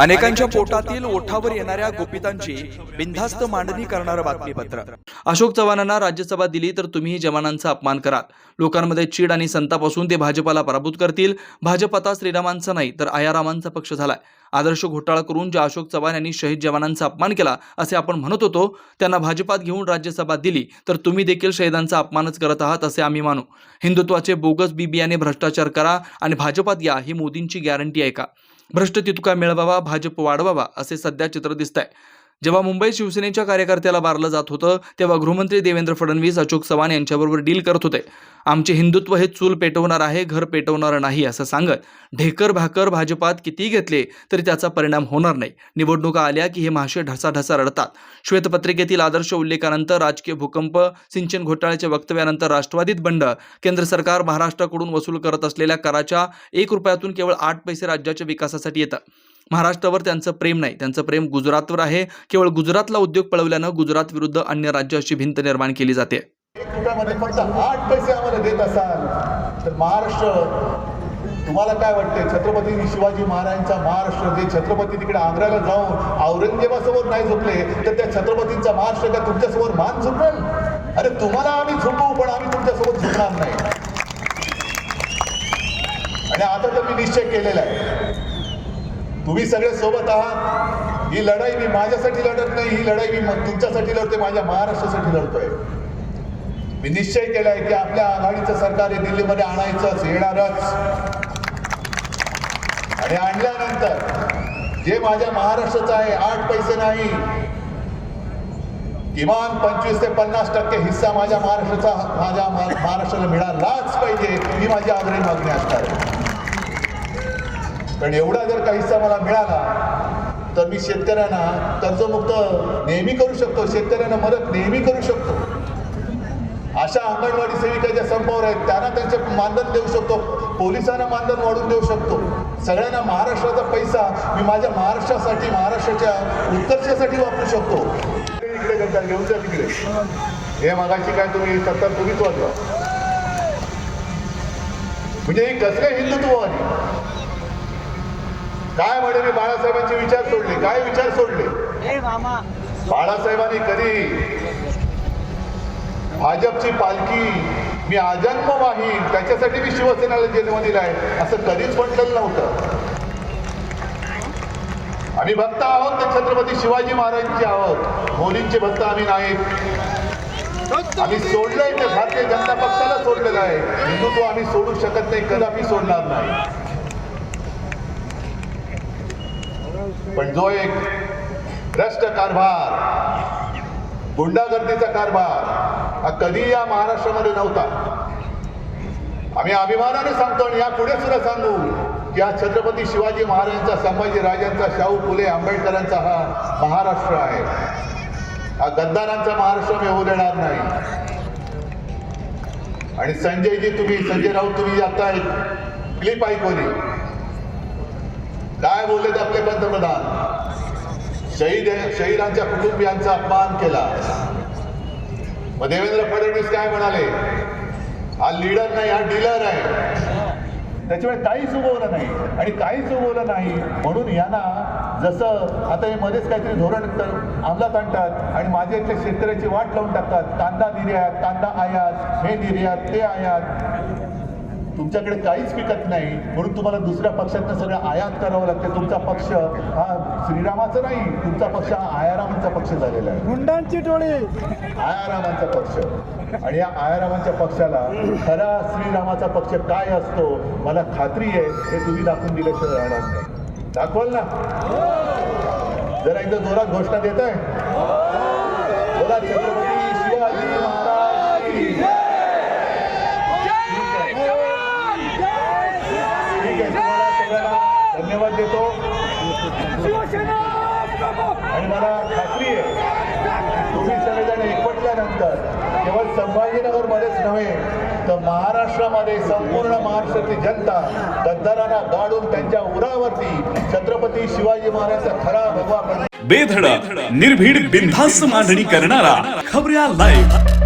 अनेकांच्या पोटातील ओठावर येणाऱ्या गोपितांची बिनधास्त मांडणी करणारं बातमीपत्र. अशोक चव्हाणांना राज्यसभा दिली तर तुम्हीही जवानांचा अपमान कराल. लोकांमध्ये चीड आणि संताप असून ते भाजपाला पराभूत करतील. भाजप आता श्रीरामांचा नाही तर आयारामांचा पक्ष झालाय. आदर्श घोटाळा करून ज्या अशोक चव्हाण यांनी शहीद जवानांचा अपमान केला असे आपण म्हणत होतो त्यांना भाजपात घेऊन राज्यसभा दिली तर तुम्ही देखील शहीदांचा अपमानच करत आहात असे आम्ही मानू. हिंदुत्वाचे बोगस बीबियाने भ्रष्टाचार करा आणि भाजपात या ही मोदींची गॅरंटी आहे का? भ्रष्ट तितुका मिळवावा भाजप वाढवावा असे सध्या चित्र दिसत आहे जेव्हा मुंबई शिवसेनेच्या कार्यकर्त्याला बारलं जात होतं तेव्हा गृहमंत्री देवेंद्र फडणवीस अशोक चव्हाण यांच्याबरोबर डील करत होते. आमचे हिंदुत्व हे चूल पेटवणार आहे घर पेटवणार नाही असं सांगत ढेकर भाकर भाजपात किती घेतले तरी त्याचा परिणाम होणार नाही. निवडणुका आल्या की हे महाशय ढसाढसा रडतात. श्वेतपत्रिकेतील आदर्श उल्लेखानंतर राजकीय भूकंप सिंचन घोटाळ्याच्या वक्तव्यानंतर राष्ट्रवादीत बंड केंद्र सरकार महाराष्ट्राकडून वसूल करत असलेल्या कराच्या एक रुपयातून केवळ आठ पैसे राज्याच्या विकासासाठी येतं महाराष्ट्रावर त्यांचं प्रेम नाही. त्यांचं प्रेम गुजरातवर आहे. केवळ गुजरातला उद्योग पळवल्यानं गुजरात विरुद्ध अन्य राज्य अशी भिंत निर्माण केली जाते. फक्त आठ पैसे आम्हाला देत असाल. तर महाराष्ट्र तुम्हाला काय वाटते छत्रपती शिवाजी महाराजांचा महाराष्ट्र जे छत्रपती तिकडे आग्र्याला जाऊन औरंगजेबासमोर नाही झोपले तर त्या छत्रपतींचा महाराष्ट्र का तुमच्यासमोर मान झोपेल अरे तुम्हाला आम्ही झुकवू पण आम्ही तुमच्यासोबत झोपणार नाही. आणि आता तर मी निश्चय केलेला आहे. तुम्ही सगळे सोबत आहात. ही लढाई मी माझ्यासाठी लढत नाही ही लढाई मी तुमच्यासाठी लढतोय माझ्या महाराष्ट्रासाठी लढतोय. मी निश्चय केलाय की आपल्या आघाडीचं सरकार हे दिल्लीमध्ये आणायचंच येणारच. आणि आणल्यानंतर जे माझ्या महाराष्ट्राचं आहे आठ पैसे नाही. किमान पंचवीस ते पन्नास टक्के हिस्सा माझ्या महाराष्ट्राचा माझ्या महाराष्ट्राला मिळालाच पाहिजे ही माझी आग्रही मागणी असणार आहे. पण एवढा जर का हिस्सा मला मिळाला तर मी शेतकऱ्यांना कर्जमुक्त नेहमी करू शकतो शेतकऱ्यांना मदत नेहमी करू शकतो. अशा अंगणवाडी सेविका ज्या संपावर आहेत त्यांना त्यांचे मानधन देऊ शकतो पोलिसांना मानधन वाढून देऊ शकतो. सगळ्यांना महाराष्ट्राचा पैसा मी माझ्या महाराष्ट्रासाठी महाराष्ट्राच्या उत्कर्षासाठी वापरू शकतो. इकडे करता घेऊन जा तिकडे. हे मागाशी काय तुम्ही सत्तर तुम्हीच वाजवा म्हणजे हे कसले हिंदुत्ववादी? काय म्हणे मी बाळासाहेबांचे विचार सोडले? काय विचार सोडले? बाळासाहेबांनी कधी भाजपची पालखी मी आजन्म वाहीन त्याच्यासाठी मी शिवसेनेला जन्म दिलाय असं कधीच म्हटलेलं नव्हतं. आम्ही भक्त आहोत ते छत्रपती शिवाजी महाराजांचे आहोत. मोदींचे भक्त आम्ही नाहीत. आम्ही सोडलंय ते भारतीय जनता पक्षाला सोडलेलं आहे. हिंदुत्व आम्ही सोडू शकत नाही कदापि सोडणार नाही. पण जो एक भ्रष्ट कारभार गुंडागर्दीचा कारभार हा कधी या महाराष्ट्रामध्ये नव्हता. आम्ही अभिमानाने सांगतो आणि या पुढे सुद्धा सांगू की हा छत्रपती शिवाजी महाराजांचा संभाजी राजांचा शाहू फुले आंबेडकरांचा हा महाराष्ट्र आहे. हा गद्दारांचा महाराष्ट्र मी होऊ देणार नाही. आणि संजयजी तुम्ही संजय राऊत तुम्ही आता एक क्लिप ऐकवली काय बोललेत आपले पंतप्रधान? शहीद शहीदांच्या कुटुंबियांचा अपमान केला. मग देवेंद्र फडणवीस काय म्हणाले? हा लीडर नाही हा डीलर आहे. त्याच्यामुळे काहीच उगवलं नाही. आणि काहीच उगवलं नाही. म्हणून यांना जसं आता हे मध्येच काहीतरी धोरण तर अंमलात आणतात आणि माझ्या इथल्या शेतकऱ्याची वाट लावून टाकतात. कांदा निर्यात कांदा आयात हे निर्यात ते आयात. तुमच्याकडे काहीच पिकत नाही म्हणून तुम्हाला दुसऱ्या पक्षातनं सगळं आयात करावं लागतं. तुमचा पक्ष हा श्रीरामाचा नाही तुमचा पक्ष हा आयारामांचा पक्ष झालेला आहे. गुंडांची टोळी. आयारामांचा पक्ष. आणि या आयारामांच्या पक्षाला खरा श्रीरामाचा पक्ष काय असतो मला खात्री आहे हे तुम्ही दाखवून दिल्याशिवाय राहणार नाही. दाखवाल ना. जरा एकदा जोरात घोषणा देत आहे जोरात छत्रपती शिवाजी महाराज की जय. ठीक आहे तुम्हाला सगळ्यांना धन्यवाद देतो. आणि मला खात्री आहे तुम्ही सगळेजण एकवटल्यानंतर केवळ संभाजीनगर मध्येच नव्हे तर महाराष्ट्रामध्ये संपूर्ण महाराष्ट्रातली जनता गद्दारांना गाडून त्यांच्या उरावरती छत्रपती शिवाजी महाराजांचा खरा भगवा बेधडक निर्भीड बिनधास्त मांडणी करणारा खबऱ्या लाईव्ह